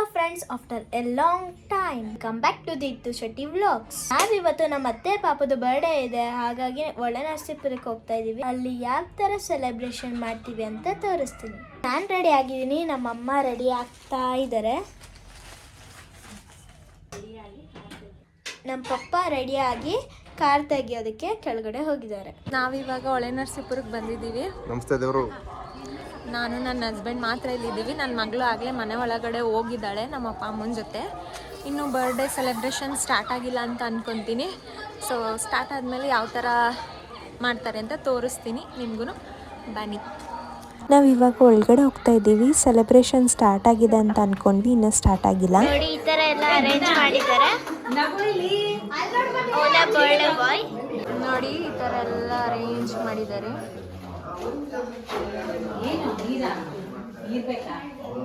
Hello friends after a long time come back to the ಇತ್ತು Shetty vlogs ನಾವಿವತ್ತು ನಮ್ಮ ಅತ್ತೆ ಪಾಪದ ಬರ್ಡೇ ಇದೆ. ಹಾಗಾಗಿ ಒಳ್ಳೆ ನರಸೀಪುರಕ್ಕೆ ಹೋಗ್ತಾ ಇದೀವಿ. ಅಲ್ಲಿ ಯಾವ ತರ ಸೆಲೆಬ್ರೇಷನ್ ಮಾಡ್ತೀವಿ ಅಂತ ತೋರಿಸ್ತೀನಿ. ನಾನು ರೆಡಿ ಆಗಿದ್ದೀನಿ. ನಮ್ಮಮ್ಮ ರೆಡಿ ಆಗ್ತಾ ಇದ್ದಾರೆ ನಮ್ಮ ಪಪ್ಪ ರೆಡಿಯಾಗಿ ಕಾರ್ ತೆಗಿಯೋದಕ್ಕೆ ಕೆಳಗಡೆ ಹೋಗಿದ್ದಾರೆ. ನಾವಿವಾಗ ಒಳೆ ನರಸೀಪುರಕ್ಕೆ ಬಂದಿದ್ದೀವಿ. ನಮಸ್ತೆ ದೇವರು. ನಾನು ನನ್ನ ಹಸ್ಬೆಂಡ್ ಮಾತ್ರ ಇಲ್ಲಿದ್ದೀವಿ. ನನ್ನ ಮಗಳು ಆಗಲೇ ಮನೆ ಒಳಗಡೆ ಹೋಗಿದ್ದಾಳೆ ನಮ್ಮ ಅಪ್ಪ ಅಮ್ಮನ ಜೊತೆ. ಇನ್ನು ಬರ್ಡೇ ಸೆಲೆಬ್ರೇಷನ್ ಸ್ಟಾರ್ಟ್ ಆಗಿಲ್ಲ ಅಂತ ಅಂದ್ಕೊತೀನಿ ಸೊ ಸ್ಟಾರ್ಟ್ ಆದಮೇಲೆ ಯಾವ ಥರ ಮಾಡ್ತಾರೆ ಅಂತ ತೋರಿಸ್ತೀನಿ ನಿಮಗೂ ಬನ್ನಿ. ನಾವು ಇವಾಗ ಒಳಗಡೆ ಹೋಗ್ತಾ ಇದ್ದೀವಿ. ಸೆಲೆಬ್ರೇಷನ್ ಸ್ಟಾರ್ಟ್ ಆಗಿದೆ ಅಂತ ಅನ್ಕೊಂಡ್ವಿ ಇನ್ನೂ ಸ್ಟಾರ್ಟ್ ಆಗಿಲ್ಲ. ನೋಡಿ ಈ ತರ ಎಲ್ಲ ಅರೇಂಜ್ ಮಾಡಿದ್ದಾರೆ ಬರ್ಡೇ ಬಾಯ್ ನೋಡಿ ಈ ಥರ ಎಲ್ಲ ಅರೇಂಜ್ ಮಾಡಿದ್ದಾರೆ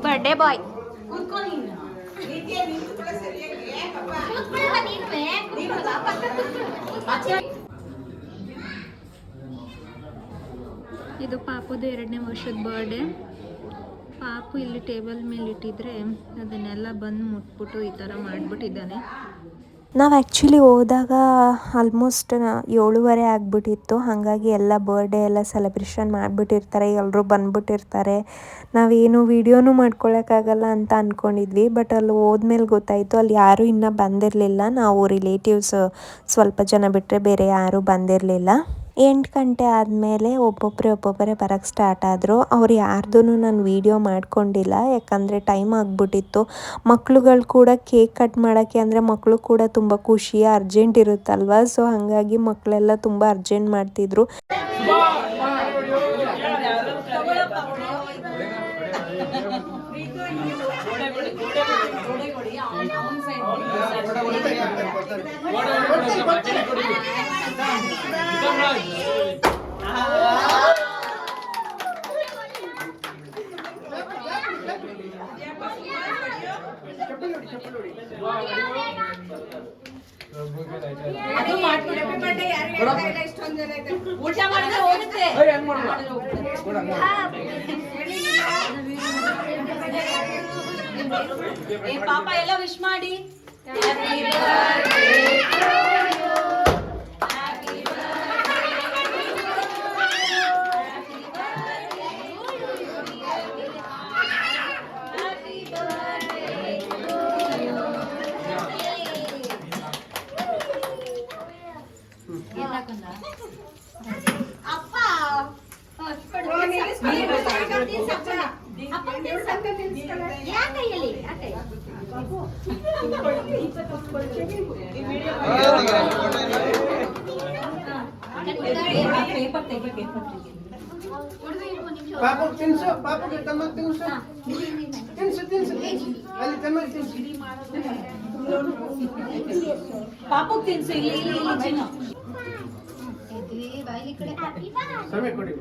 ಬರ್ಡೇ ಬಾಯ್ ಇದು ಪಾಪುದು ಎರಡನೇ ವರ್ಷದ ಬರ್ಡೇ ಪಾಪು ಇಲ್ಲಿ ಟೇಬಲ್ ಮೇಲೆ ಇಟ್ಟಿದ್ರೆ ಅದನ್ನೆಲ್ಲ ಬಂದು ಮುಟ್ಬಿಟ್ಟು ಈ ಥರ ಮಾಡಿಬಿಟ್ಟಿದ್ದಾನೆ. ನಾವು ಆ್ಯಕ್ಚುಲಿ ಹೋದಾಗ ಆಲ್ಮೋಸ್ಟ್ ಏಳುವರೆ ಆಗಿಬಿಟ್ಟಿತ್ತು. ಹಾಗಾಗಿ ಎಲ್ಲ ಬರ್ಡೇ ಎಲ್ಲ ಸೆಲೆಬ್ರೇಷನ್ ಮಾಡಿಬಿಟ್ಟಿರ್ತಾರೆ ಎಲ್ಲರೂ ಬಂದ್ಬಿಟ್ಟಿರ್ತಾರೆ. ನಾವೇನು ವೀಡಿಯೋನೂ ಮಾಡ್ಕೊಳ್ಳೋಕ್ಕಾಗಲ್ಲ ಅಂತ ಅಂದ್ಕೊಂಡಿದ್ವಿ ಬಟ್ ಅಲ್ಲಿ ಹೋದ್ಮೇಲೆ ಗೊತ್ತಾಯಿತು, ಅಲ್ಲಿ ಯಾರೂ ಇನ್ನೂ ಬಂದಿರಲಿಲ್ಲ. ನಾವು ರಿಲೇಟಿವ್ಸ್ ಸ್ವಲ್ಪ ಜನ ಬಿಟ್ಟರೆ ಬೇರೆ ಯಾರೂ ಬಂದಿರಲಿಲ್ಲ. ಎಂಟು ಗಂಟೆ ಆದಮೇಲೆ ಒಬ್ಬೊಬ್ಬರೇ ಒಬ್ಬೊಬ್ಬರೇ ಬರೋಕ್ಕೆ ಸ್ಟಾರ್ಟ್ ಆದರು. ಅವ್ರು ಯಾರ್ದೂ ನಾನು ವೀಡಿಯೋ ಮಾಡ್ಕೊಂಡಿಲ್ಲ, ಯಾಕಂದರೆ ಟೈಮ್ ಆಗಿಬಿಟ್ಟಿತ್ತು. ಮಕ್ಳುಗಳು ಕೂಡ ಕೇಕ್ ಕಟ್ ಮಾಡೋಕ್ಕೆ ಅಂದರೆ ಮಕ್ಕಳು ಕೂಡ ತುಂಬ ಖುಷಿ ಅರ್ಜೆಂಟ್ ಇರುತ್ತಲ್ವ? ಸೊ ಹಾಗಾಗಿ ಮಕ್ಕಳೆಲ್ಲ ತುಂಬ ಅರ್ಜೆಂಟ್ ಮಾಡ್ತಿದ್ರು. ಊಟ ಮಾಡಿದ್ರೆ ಹೋಗುತ್ತೆ ಪಾಪ ಎಲ್ಲ ವಿಶ್ ಮಾಡಿ. ಪಾಪು ತಿನ್ಸು ಪಾಪುಗೆ ತಮ್ಮ ತಿನ್ಸು ತಿನ್ಸು ತಿನ್ಸು ಅಲ್ಲಿ ತಮ್ಮ ತಿನ್ಸು ಪಾಪು ತಿನ್ಸು ಇಲ್ಲಿ ಇಲ್ಲಿ ಇಲ್ಲಿ ಚಿನ್ನು ಸಮಯ ಕೊಡಿ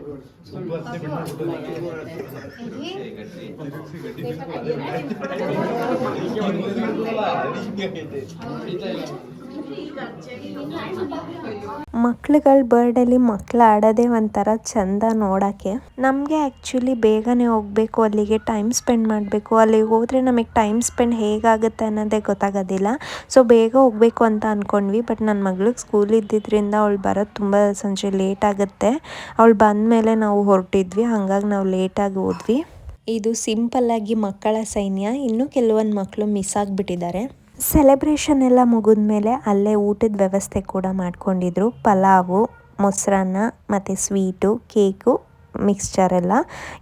ಮಕ್ಳುಗಳ ಬರ್ಡಲ್ಲಿ ಮಕ್ಳು ಆಡೋದೇ ಒಂಥರ ಚಂದ ನೋಡೋಕ್ಕೆ. ನಮಗೆ ಆ್ಯಕ್ಚುಲಿ ಬೇಗನೆ ಹೋಗಬೇಕು, ಅಲ್ಲಿಗೆ ಟೈಮ್ ಸ್ಪೆಂಡ್ ಮಾಡಬೇಕು. ಅಲ್ಲಿಗೆ ಹೋದರೆ ನಮಗೆ ಟೈಮ್ ಸ್ಪೆಂಡ್ ಹೇಗಾಗುತ್ತೆ ಅನ್ನೋದೇ ಗೊತ್ತಾಗೋದಿಲ್ಲ. ಸೊ ಬೇಗ ಹೋಗಬೇಕು ಅಂತ ಅಂದ್ಕೊಂಡ್ವಿ ಬಟ್ ನನ್ನ ಮಗಳಿಗೆ ಸ್ಕೂಲ್ ಇದ್ದಿದ್ದರಿಂದ ಅವಳು ಬರೋದು ತುಂಬ ಸಂಜೆ ಲೇಟ್ ಆಗುತ್ತೆ. ಅವಳು ಬಂದಮೇಲೆ ನಾವು ಹೊರಟಿದ್ವಿ, ಹಾಗಾಗಿ ನಾವು ಲೇಟಾಗಿ ಹೋದ್ವಿ. ಇದು ಸಿಂಪಲ್ಲಾಗಿ ಮಕ್ಕಳ ಸೈನ್ಯ. ಇನ್ನೂ ಕೆಲವೊಂದು ಮಕ್ಕಳು ಮಿಸ್ ಆಗಿಬಿಟ್ಟಿದ್ದಾರೆ. ಸೆಲೆಬ್ರೇಷನ್ ಎಲ್ಲ ಮುಗಿದ್ಮೇಲೆ ಅಲ್ಲೇ ಊಟದ ವ್ಯವಸ್ಥೆ ಕೂಡ ಮಾಡ್ಕೊಂಡಿದ್ರು. ಪಲಾವು ಮೊಸರನ್ನ ಮತ್ತು ಸ್ವೀಟು ಕೇಕು ಮಿಕ್ಸ್ಚರ್ ಎಲ್ಲ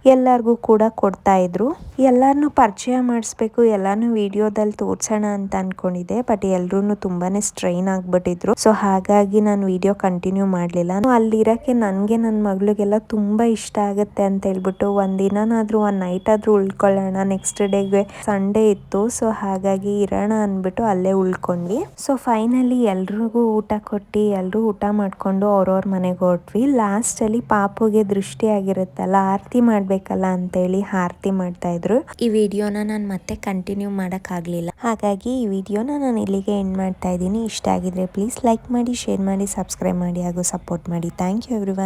ಎಲ್ಲರಿಗೂ ಕೂಡ ಕೊಡ್ತಾಯಿದ್ರು ಎಲ್ಲರನ್ನೂ ಪರಿಚಯ ಮಾಡಿಸ್ಬೇಕು ಎಲ್ಲಾನು ವಿಡಿಯೋದಲ್ಲಿ ತೋರಿಸೋಣ ಅಂತ ಅಂದ್ಕೊಂಡಿದ್ದೆ ಬಟ್ ಎಲ್ಲರೂ ತುಂಬಾ ಸ್ಟ್ರೈನ್ ಆಗಿಬಿಟ್ಟಿದ್ರು. ಸೊ ಹಾಗಾಗಿ ನಾನು ವಿಡಿಯೋ ಕಂಟಿನ್ಯೂ ಮಾಡಲಿಲ್ಲ. ಅಲ್ಲಿರೋಕ್ಕೆ ನನಗೆ ನನ್ನ ಮಗಳಿಗೆಲ್ಲ ತುಂಬ ಇಷ್ಟ ಆಗುತ್ತೆ ಅಂತ ಹೇಳ್ಬಿಟ್ಟು ಒಂದಿನಾದ್ರೂ ಒಂದು ನೈಟ್ ಆದರೂ ಉಳ್ಕೊಳ್ಳೋಣ ನೆಕ್ಸ್ಟ್ ಡೇಗೆ ಸಂಡೇ ಇತ್ತು. ಸೊ ಹಾಗಾಗಿ ಇರೋಣ ಅಂದ್ಬಿಟ್ಟು ಅಲ್ಲೇ ಉಳ್ಕೊಂಡ್ವಿ. ಸೊ ಫೈನಲಿ ಎಲ್ರಿಗೂ ಊಟ ಕೊಟ್ಟು ಎಲ್ಲರೂ ಊಟ ಮಾಡಿಕೊಂಡು ಅವ್ರವ್ರ ಮನೆಗೆ ಹೊರಟ್ವಿ ಲಾಸ್ಟಲ್ಲಿ ಪಾಪುಗೆ ದೃಷ್ಟಿ ಆಗಿರುತ್ತಲ್ಲ ಆರತಿ ಮಾಡಬೇಕಲ್ಲ ಅಂತೇಳಿ ಆರತಿ ಮಾಡ್ತಾ ಇದ್ರು. ಈ ವಿಡಿಯೋನ ನಾನು ಮತ್ತೆ ಕಂಟಿನ್ಯೂ ಮಾಡೋಕ್ಕಾಗಲಿಲ್ಲ. ಹಾಗಾಗಿ ಈ ವಿಡಿಯೋನ ನಾನು ಇಲ್ಲಿಗೆ ಎಂಡ್ ಮಾಡ್ತಾ ಇದ್ದೀನಿ. ಇಷ್ಟ ಆಗಿದ್ರೆ ಪ್ಲೀಸ್ ಲೈಕ್ ಮಾಡಿ ಶೇರ್ ಮಾಡಿ ಸಬ್ಸ್ಕ್ರೈಬ್ ಮಾಡಿ ಹಾಗೂ ಸಪೋರ್ಟ್ ಮಾಡಿ. Thank you every